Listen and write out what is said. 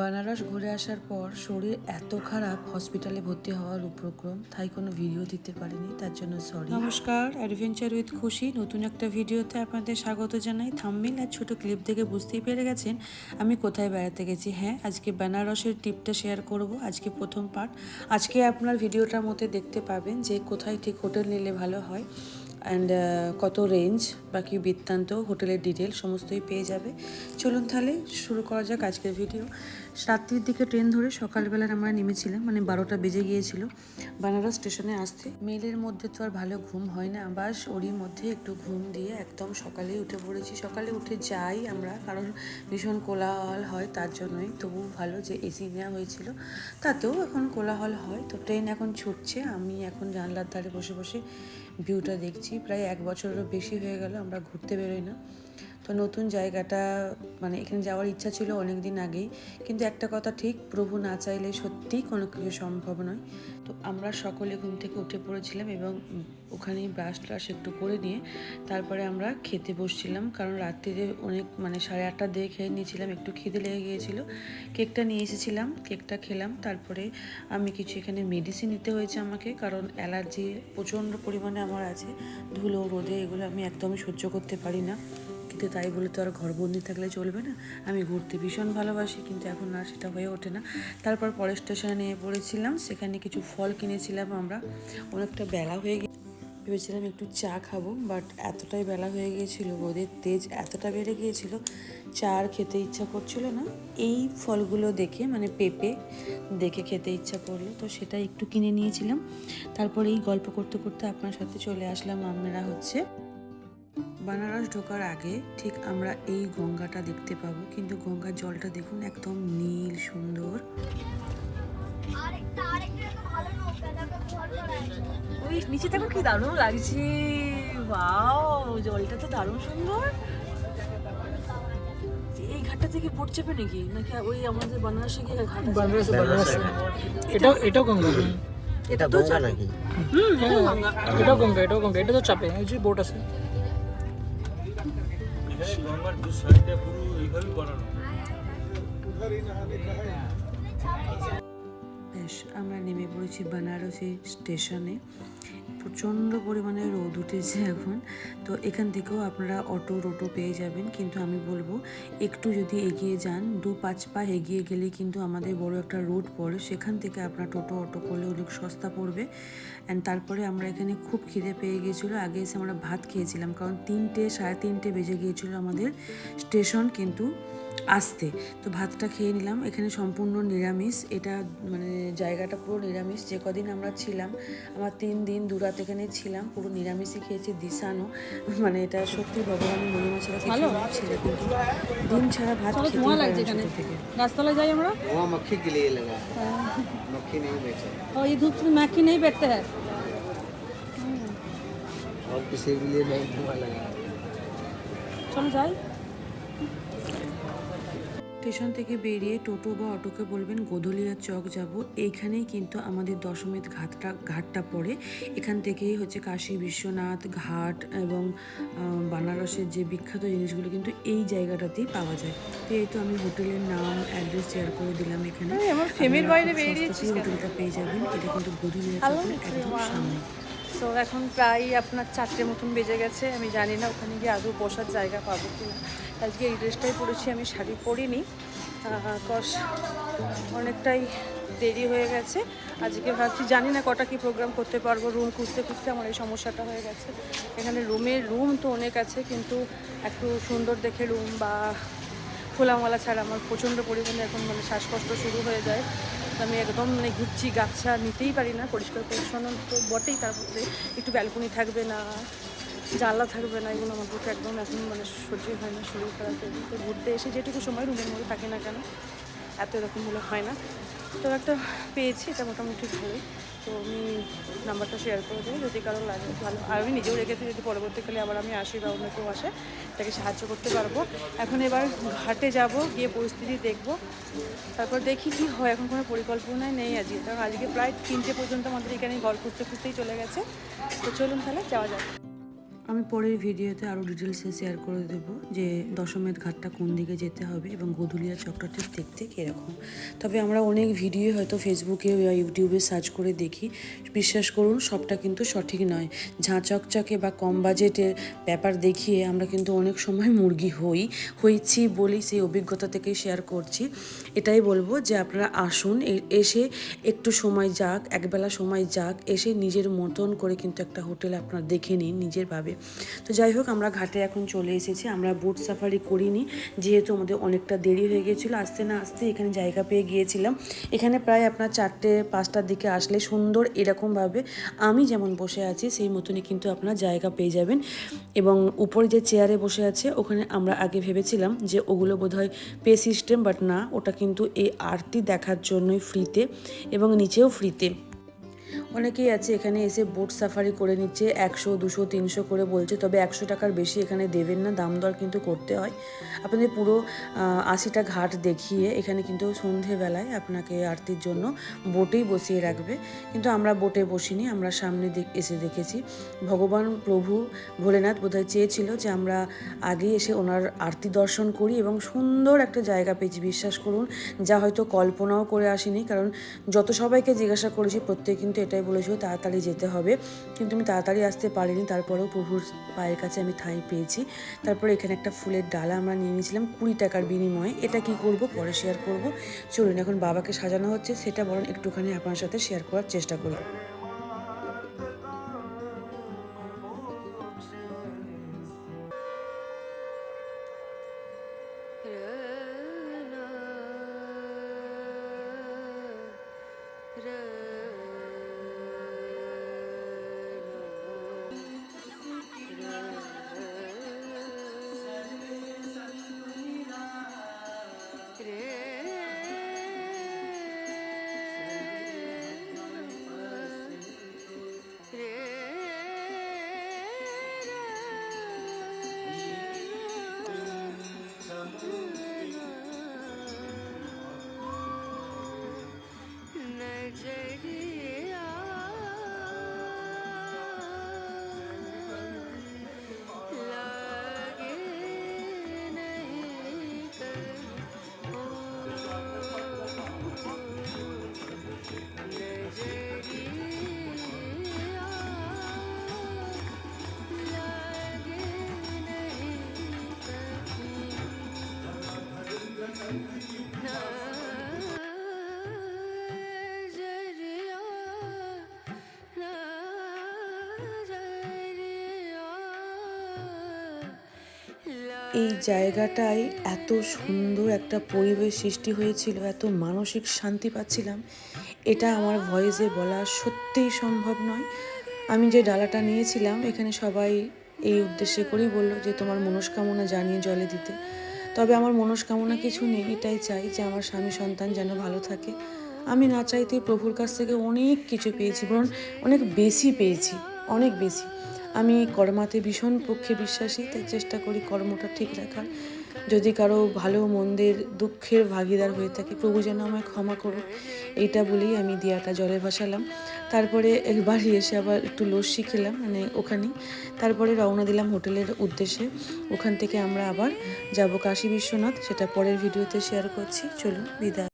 বানারস ঘুরে আসার পর শরীর এত খারাপ হসপিটালে ভর্তি হওয়ার উপক্রম, তাই কোনো ভিডিও দিতে পারিনি, তার জন্য সরি নমস্কার অ্যাডভেঞ্চার উইথ খুশি, নতুন একটা ভিডিওতে আপনাদের স্বাগত জানাই। থাম্মিল আর ছোট ক্লিপ দেখে বুঝতেই পেরে গেছেন আমি কোথায় বেড়াতে গেছি। হ্যাঁ আজকে বেনারসের টিপটা শেয়ার করব, আজকে প্রথম পার্ট আজকে আপনার ভিডিওটার মধ্যে দেখতে পাবেন যে কোথায় ঠিক হোটেল নিলে ভালো হয়। অ্যান্ড কত রেঞ্জ বা বাকি বৃত্তান্ত, হোটেলের ডিটেল সমস্তই পেয়ে যাবে। চলুন তাহলে শুরু করা যাক আজকের ভিডিও রাত্রির দিকে ট্রেন ধরে সকালবেলা আমরা নেমেছিলাম মানে বারোটা বেজে গিয়েছিল। বানারস স্টেশনে আসতে। মেলের মধ্যে তো আর ভালো ঘুম হয় না বাস ওরই মধ্যে একটু ঘুম দিয়ে একদম সকালেই উঠে পড়েছি। সকালে উঠে যাই আমরা, কারণ ভীষণ কোলাহল হয় তার জন্যই। তবু ভালো যে এসি নেওয়া হয়েছিল, তাতেও এখন কোলাহল হয়। তো ট্রেন এখন ছুটছে, আমি এখন জানলার ধারে বসে বসে ভিউটা দেখছি। প্রায় এক বছরেরও বেশি হয়ে গেল, আমরা ঘুরতে বেরোই না। তো নতুন জায়গাটা মানে এখানে যাওয়ার ইচ্ছা ছিল অনেক দিন আগেই। কিন্তু একটা কথা ঠিক, প্রভু না চাইলে সত্যিই কোনো কিছু সম্ভব নয়। তো আমরা সকলে ঘুম থেকে উঠে পড়েছিলাম এবং ওখানেই ব্রাশ ট্রাশ একটু করে নিয়ে তারপরে আমরা খেতে বসছিলাম। কারণ রাত্রিতে অনেক মানে সাড়ে আটটা দিয়ে খেয়ে নিয়েছিলাম, একটু খিদে লেগে গিয়েছিল। কেকটা নিয়ে এসেছিলাম, কেকটা খেলাম, তারপরে আমি কিছু এখানে মেডিসিন নিতে হয়েছে আমাকে, কারণ অ্যালার্জি প্রচণ্ড পরিমাণে আমার আছে। ধুলো, রোদে এগুলো আমি একদমই সহ্য করতে পারি না। কিন্তু তাই বলে তো আর ঘরবন্দি থাকলে চলবে না। আমি ঘুরতে ভীষণ ভালোবাসি, কিন্তু এখন আর সেটা হয়ে ওঠে না। তারপর পরের স্টেশনে নিয়ে পড়েছিলাম, সেখানে কিছু ফল কিনেছিলাম আমরা। অনেকটা বেলা হয়ে গিয়ে ভেবেছিলাম একটু চা খাব বাট এতটাই বেলা হয়ে গিয়েছিল, রোদের তেজ এতটা বেড়ে গিয়েছিল, চা আর খেতে ইচ্ছা করছিল না। এই ফলগুলো দেখে মানে পেঁপে দেখে খেতে ইচ্ছা করল, তো সেটা একটু কিনে নিয়েছিলাম। তারপরে এই গল্প করতে করতে আপনার সাথে চলে আসলাম আমরা হচ্ছে বানারস ঢোকার আগে ঠিক আমরা এই গঙ্গাটা দেখতে পাবো। কিন্তু গঙ্গার জলটা দেখুন একদম নীল সুন্দর। ওই নিচে দেখো কি দারুণ লাগছে। ওয়াও জলটা তো দারুণ সুন্দর। এই ঘাটটা থেকে বোট চেপে নাকি? নাকি ওই আমাদের বানারসে গিয়ে ঘাট বানারসে বানারসে। এটাও এটাও গঙ্গা। এটা গঙ্গা নাকি? হুম হ্যাঁ এটাও গঙ্গা এটাও গঙ্গা এটা তো চাপে এই যে বোট আছে। গঙ্গার দু সাইডে পুরো এইভাবেই বানানো। বেশ, আমরা নেমে পড়েছি বানারসি স্টেশনে। প্রচণ্ড পরিমাণে রোদ উঠেছে এখন। তো এখান থেকেও আপনারা অটো, টোটো পেয়ে যাবেন। কিন্তু আমি বলব, একটু যদি এগিয়ে যান, দু পাঁচ পা এগিয়ে গেলে কিন্তু আমাদের বড় একটা রোড পড়ে। সেখান থেকে আপনার টোটো, অটো করলে অনেক সস্তা পড়বে। অ্যান্ড তারপরে আমরা এখানে খুব খিদে পেয়ে গিয়েছিল। আগে এসে আমরা ভাত খেয়েছিলাম, কারণ তিনটে, সাড়ে তিনটে বেজে গিয়েছিল আমাদের স্টেশন। কিন্তু আসতে তো ভাতটা খেয়ে নিলাম এখানে সম্পূর্ণ নিরামিষ এটা মানে জায়গাটা পুরো নিরামিষ যে কদিন আমরা ছিলাম আমার তিন দিন দু রাত এখানে ছিলাম পুরো নিরামিষই খেয়েছি দিশানো মানে এটা সত্যি ভগবানের মহিমা ছাড়া কিছু ছিল কিন্তু ডিম ছাড়া ভাত খেতে ধোঁয়া লাগছে এখানে থেকে গাছতলায় যাই আমরা वहाँ मक्खी के लिए लगा है मक्खी नहीं बेचे ও এই ধূপ से मैखी नहीं बैठते हैं और किसी के लिए नहीं धुआं लगा है চলো যাই স্টেশন থেকে বেরিয়ে টোটো বা অটোকে বলবেন গোধলিয়া চক যাব। এইখানেই কিন্তু আমাদের দশমিত ঘাটটা ঘাটটা পড়ে। এখান থেকেই হচ্ছে কাশী বিশ্বনাথ ঘাট এবং বানারসের যে বিখ্যাত জিনিসগুলো কিন্তু এই জায়গাটাতেই পাওয়া যায়। তো এই তো আমি হোটেলের নাম অ্যাড্রেস শেয়ার করে দিলাম এখানে। হোটেলটা পেয়ে যাবেন। এটা কিন্তু গোধলিয়া চকের একদম সামনে। তো এখন প্রায় আপনার চারটে মতন বেজে গেছে, আমি জানি না ওখানে গিয়ে আদৌ বসার জায়গা পাবো কি না আজকে এই ড্রেসটাই পরেছি, আমি শাড়ি পরিনি। কস, অনেকটাই দেরি হয়ে গেছে। আজকে ভাবছি, জানি না কটা কি প্রোগ্রাম করতে পারব রুম খুঁজতে খুঁজতে আমার এই সমস্যাটা হয়ে গেছে। এখানে রুমের রুম তো অনেক আছে, কিন্তু একটু সুন্দর দেখে রুম বা খোলামালা ছাড়া আমার প্রচণ্ড পরিমাণে এখন মানে শ্বাসকষ্ট শুরু হয়ে যায়। আমি একদম মানে ঘুরছি, গাছা নিতেই পারি না, পরিষ্কার পরিচ্ছন্ন তো বটেই তার মধ্যে। একটু ব্যালকনি থাকবে না, জানলা থাকবে না, এগুলো আমার পক্ষে একদম এখন মানে সহ্য হয় না, শরীর খারাপ হয়ে। তো ঘুরতে এসে যেটুকু সময় রুমের মধ্যে থাকে না কেন, এত এরকমগুলো হয় না। তো একটা পেয়েছি, এটা মোটামুটি ভালোই। তো আমি নাম্বারটা শেয়ার করে দেবো। যদি কারও লাগে, ভালো। আর আমি নিজেও রেখেছি যদি পরবর্তীকালে আবার আমি আসি বা অন্য কেউ আসে, তাকে সাহায্য করতে পারব। এখন এবার ঘাটে যাব, গিয়ে পরিস্থিতি দেখব। তারপর দেখি কি হয়। এখন কোনো পরিকল্পনাই নেই আজকে। কারণ আজকে প্রায় তিনটে পর্যন্ত আমাদের এখানে ঘর খুঁজতে খুঁজতেই চলে গেছে। তো চলুন তাহলে যাওয়া যাক। আমি পরের ভিডিওতে আরও ডিটেলসে শেয়ার করে দেব যে দশমের ঘাটটা কোন দিকে যেতে হবে এবং গধুলিয়া চকটা ঠিক দেখতে কীরকম তবে আমরা অনেক ভিডিও হয়তো ফেসবুকে বা ইউটিউবে সার্চ করে দেখি। বিশ্বাস করুন, সবটা কিন্তু সঠিক নয়। ঝাঁ চকচকে বা কম বাজেটের ব্যাপার দেখিয়ে আমরা কিন্তু অনেক সময় মুরগি হই হয়েছি বলি সেই অভিজ্ঞতা থেকেই শেয়ার করছি। এটাই বলব যে আপনারা আসুন এসে একটু সময় যাক, একবেলা সময় যাক, এসে নিজের মতন করে কিন্তু একটা হোটেল আপনারা দেখে নিন নিজের ভাবে। তো যাই হোক, আমরা ঘাটে এখন চলে এসেছি। আমরা বোট সাফারি করিনি, যেহেতু আমাদের অনেকটা দেরি হয়ে গিয়েছিল আসতে না আসতে এখানে জায়গা পেয়ে গিয়েছিলাম। এখানে প্রায় আপনার চারটে, পাঁচটার দিকে আসলে সুন্দর এরকমভাবে আমি যেমন বসে আছি, সেই মতনই কিন্তু আপনার জায়গা পেয়ে যাবেন। এবং উপরে যে চেয়ারে বসে আছে, ওখানে আমরা আগে ভেবেছিলাম যে ওগুলো বোধহয় পে সিস্টেম বাট না, ওটা কিন্তু এই আরতি দেখার জন্যই ফ্রিতে এবং নিচেও ফ্রিতে অনেকেই আছে এখানে এসে বোট সাফারি করে নিচ্ছে, একশো, দুশো, তিনশো করে বলছে, তবে একশো টাকার বেশি এখানে দেবেন না, দাম দর কিন্তু করতে হয়। আপনাদের পুরো আশিটা ঘাট দেখিয়ে এখানে কিন্তু সন্ধেবেলায় আপনাকে আরতির জন্য বোটেই বসিয়ে রাখবে। কিন্তু আমরা বোটে বসিনি, আমরা সামনে এসে দেখেছি। ভগবান প্রভু ভোলেনাথ বোধহয় চেয়েছিল যে আমরা আগে এসে ওনার আরতি দর্শন করি এবং সুন্দর একটা জায়গা পেয়েছি। বিশ্বাস করুন, যা হয়তো কল্পনাও করে আসিনি, কারণ যত সবাইকে জিজ্ঞাসা করেছি, প্রত্যেকে কিন্তু এটাই বলেছিল, তাড়াতাড়ি যেতে হবে। কিন্তু আমি তাড়াতাড়ি আসতে পারিনি, তারপরেও প্রভুর পায়ের কাছে আমি ঠাঁই পেয়েছি। তারপরে এখানে একটা ফুলের ডালা আমরা নিয়ে নিয়েছিলাম কুড়ি টাকার বিনিময়ে। এটা কি করব? পরে শেয়ার করব। চলুন, এখন বাবাকে সাজানো হচ্ছে। সেটা বরং একটুখানি আপনার সাথে শেয়ার করার চেষ্টা করি। এই জায়গাটায় এত সুন্দর একটা পরিবেশ সৃষ্টি হয়েছিল, এত মানসিক শান্তি পাচ্ছিলাম। এটা আমার ভয়েসে বলা সত্যিই সম্ভব নয়। আমি যে ডালাটা নিয়েছিলাম, এখানে সবাই এই উদ্দেশ্যে করেই বলল যে, তোমার মনস্কামনা জানিয়ে জলে দিতে। তবে আমার মনস্কামনা কিছু নেই, এটাই চাই যে, আমার স্বামী সন্তান যেন ভালো থাকে। আমি না চাইতেই প্রভুর কাছ থেকে অনেক কিছু পেয়েছি, বরং অনেক বেশি পেয়েছি, অনেক বেশি। আমি কর্মাতে ভীষণ পক্ষে বিশ্বাসী, তাই চেষ্টা করি কর্মটা ঠিক রাখার। যদি কারও ভালো মন্দের দুঃখের ভাগিদার হয়ে থাকে, প্রভু যেন আমায় ক্ষমা করুক, এইটা বলেই আমি দিয়াটা জলে ভাসালাম। তারপরে বাড়ি এসে আবার একটু লস্যি খেলাম মানে ওখানেই তারপরে রওনা দিলাম হোটেলের উদ্দেশ্যে। ওখান থেকে আমরা আবার যাব কাশী বিশ্বনাথ, সেটা পরের ভিডিওতে শেয়ার করছি। চলুন বিদায়।